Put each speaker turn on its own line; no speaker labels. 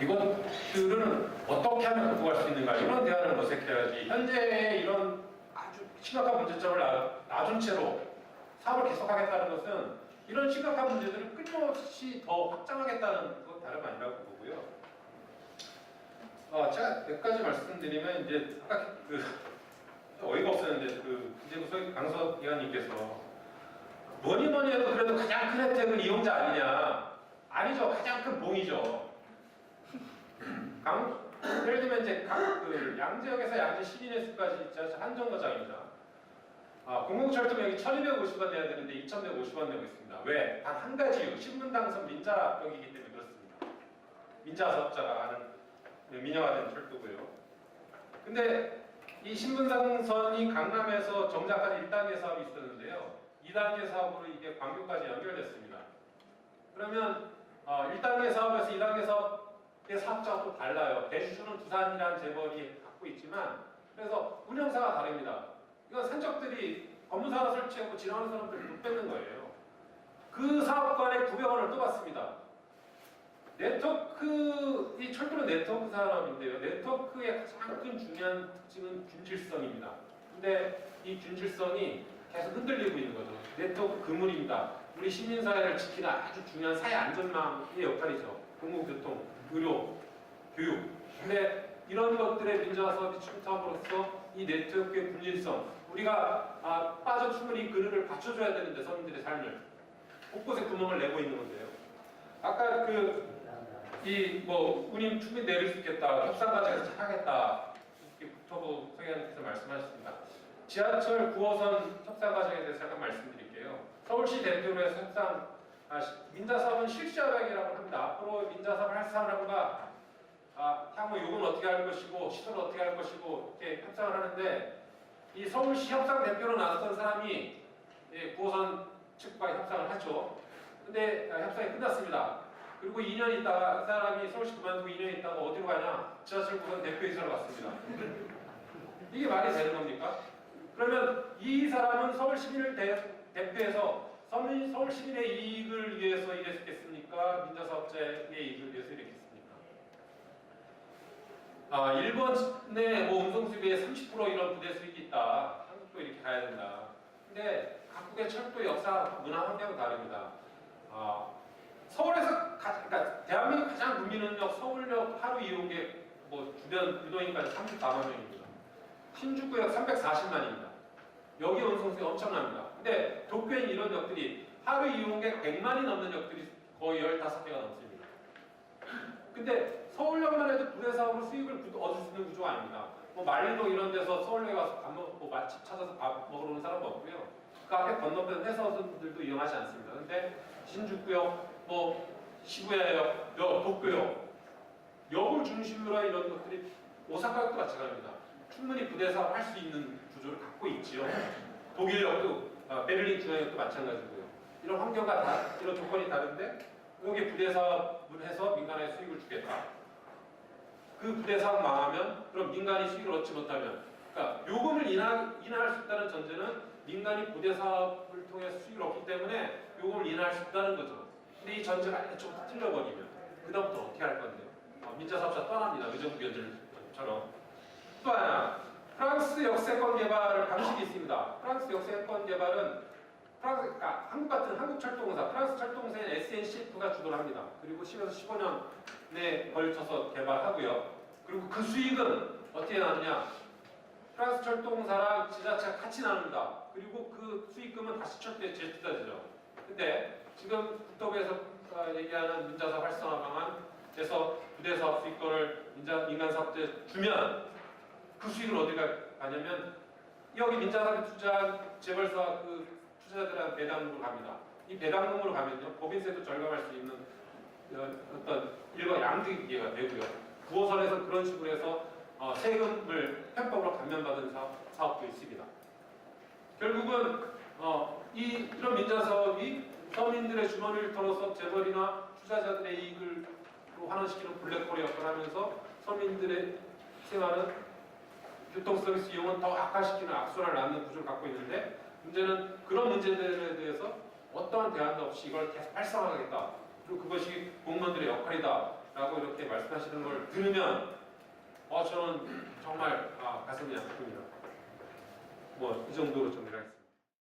이것들은 어떻게 하면 극복할 수 있는가? 이런 대안을 모색해야지. 현재의 이런 아주 심각한 문제점을 놔- 놔둔 채로 사업을 계속하겠다는 것은 이런 심각한 문제들을 끊임없이 더 확장하겠다는 것 다름 아니라고 보고요. 어, 제가 몇 가지 말씀드리면 이제 아까 그 어이가 없었는데 그 소위 강서 의원님께서 뭐니 뭐니 해도 그래도 가장 큰 혜택은 이용자 아니냐? 아니죠. 가장 큰 봉이죠 강 예를 들면 이제 강, 그 양지역에서 양지 시민회수까지 지하철 한정거장입니다 아, 공공철도명이 1250원 내야 되는데 2150원 내고 있습니다 왜? 단 한 가지 이유 신분당선 민자 벽이기 때문에 그렇습니다 민자 사업자가 하는 민영화된 철도고요 근데 이 신분당선이 강남에서 정자까지 1단계 사업이 있었는데요. 2단계 사업으로 이게 광교까지 연결됐습니다. 그러면 어, 1단계 사업에서 2단계 사업 의 사업자가 또 달라요. 대주주는 두산이라는 재벌이 갖고 있지만 그래서 운영사가 다릅니다. 이건 산적들이 업무사가 설치하고 지나가는 사람들 못 뺏는 거예요. 그 사업관에 900원을 또 받습니다. 네트워크, 이 철도는 네트워크 산업인데요. 네트워크의 가장 큰 중요한 특징은 균질성입니다. 근데 이 균질성이 계속 흔들리고 있는 거죠. 네트워크 그물입니다. 우리 시민사회를 지키는 아주 중요한 사회 안전망의 역할이죠. 공공교통, 의료, 교육. 근데 이런 것들의 민주화 사업이 침투함으로써 이 네트워크의 균질성, 우리가 아, 빠져 이 그늘을 받쳐줘야 되는데 서민들의 삶을 곳곳에 구멍을 내고 있는 건데요. 아까 그 이 뭐 운임 충분히 내릴 수 있겠다 협상 과정에서 착하겠다 이렇게 국토부 성향님께서 말씀하셨습니다. 지하철 9호선 협상 과정에 대해서 잠깐 말씀드릴게요. 서울시 대표로 해서 협상 아, 시- 민자사업은 실시협약이라고 합니다. 앞으로 민자사업을 활성화한가 아, 향후 요금 어떻게 할 것이고 시설 어떻게 할 것이고 이렇게 협상을 하는데 이 서울시 협상 대표로 나섰던 사람이 예, 9호선 측과 협상을 하죠. 근데 아, 협상이 끝났습니다. 그리고 2년 있다가 그 사람이 서울시 그만두고 2년 있다가 어디로 가냐? 지하철 구선 대표이사로 갔습니다. 이게 말이 되는 겁니까? 그러면 이 사람은 서울 시민을 대, 대표해서 서울, 시민의 이익을 위해서 일했겠습니까? 민자사업자의 이익을 위해서 일했겠습니까? 아, 일본의 뭐 운송수비에 30% 이런 부대 수익이 있다. 한국도 이렇게 가야 된다. 근데 각국의 철도 역사, 문화 환경은 다릅니다. 아, 서울에서 가, 그러니까 대한민국 가장 국민은역 서울역 하루 이용객 뭐 주변 유도인까지 34만 명입니다. 신주구역 340만입니다. 여기 운송수가 엄청납니다. 근데 도쿄엔 이런 역들이 하루 이용객 100만이 넘는 역들이 거의 15개가 넘습니다. 근데 서울역만 해도 부대 사업으로 수익을 구- 얻을 수 있는 구조가 아닙니다. 뭐 말리동 이런 데서 서울에 가서 밥 먹고 뭐 맛집 찾아서 밥 먹으러 오는 사람도 없고요. 그 앞에 건너편 회사원들도 이용하지 않습니다. 근데 신주구역, 뭐 시부야역, 역, 도쿄역, 역을 중심으로 한 이런 것들이 오사카역도 마찬가지입니다. 충분히 부대 사업 할 수 있는 구조를 갖고. 독일역도 아, 베를린 중앙역도 마찬가지고요. 이런 환경과 다 이런 조건이 다른데 여기 부대 사업을 해서 민간에 수익을 주겠다. 그 부대 사업 망하면 그럼 민간이 수익을 얻지 못하면 그러니까 요금을 인하, 인하할 수 있다는 전제는 민간이 부대 사업을 통해 수익을 얻기 때문에 요금을 인하할 수 있다는 거죠. 근데 이 전제가 애초부터 틀려버리면 그다음부터 어떻게 할 건데요? 어, 민자사업자 떠납니다. 의정부 견제처럼. 또 하나 프랑스 역세권 개발 방식이 있습니다. 프랑스 역세권 개발은 프랑스, 그러니까 한국 같은 한국 철도공사, 프랑스 철도공사인 SNCF가 주도를 합니다. 그리고 10에서 15년에 걸쳐서 개발하고요. 그리고 그 수익은 어떻게 나느냐? 프랑스 철도공사랑 지자체가 같이 나눕니다. 그리고 그 수익금은 다시 철도에 제출되죠. 근데 지금 국토부에서 어, 얘기하는 민자사업 활성화 방안에서 부대사업 수익권을 민자, 민간사업자에 주면 그 수익을 어디 가냐면 여기 민자사업에 투자한 재벌사 그 투자자들한테 배당금으로 갑니다. 이 배당금으로 가면요 법인세도 절감할 수 있는 어, 어떤 일과 양득의 기회가 되고요. 9호선에서 그런 식으로 해서 어, 세금을 편법으로 감면받은 사업, 사업 도 있습니다. 결국은 어, 이 이런 민자 사업이 서민들의 주머니를 털어서 재벌이나 투자자들의 이익을 환원시키는 블랙홀의 역할을 하면서 서민들의 생활은 교통 서비스 이용은 더 악화시키는 악순환을 낳는 구조를 갖고 있는데 문제는 그런 문제들에 대해서 어떠한 대안도 없이 이걸 계속 활성화하겠다. 그리고 그것이 공무원들의 역할이다. 라고 이렇게 말씀하시는 걸 들으면 어 저는 정말 아, 가슴이 아픕니다. 뭐 이 정도로 정리하겠습니다.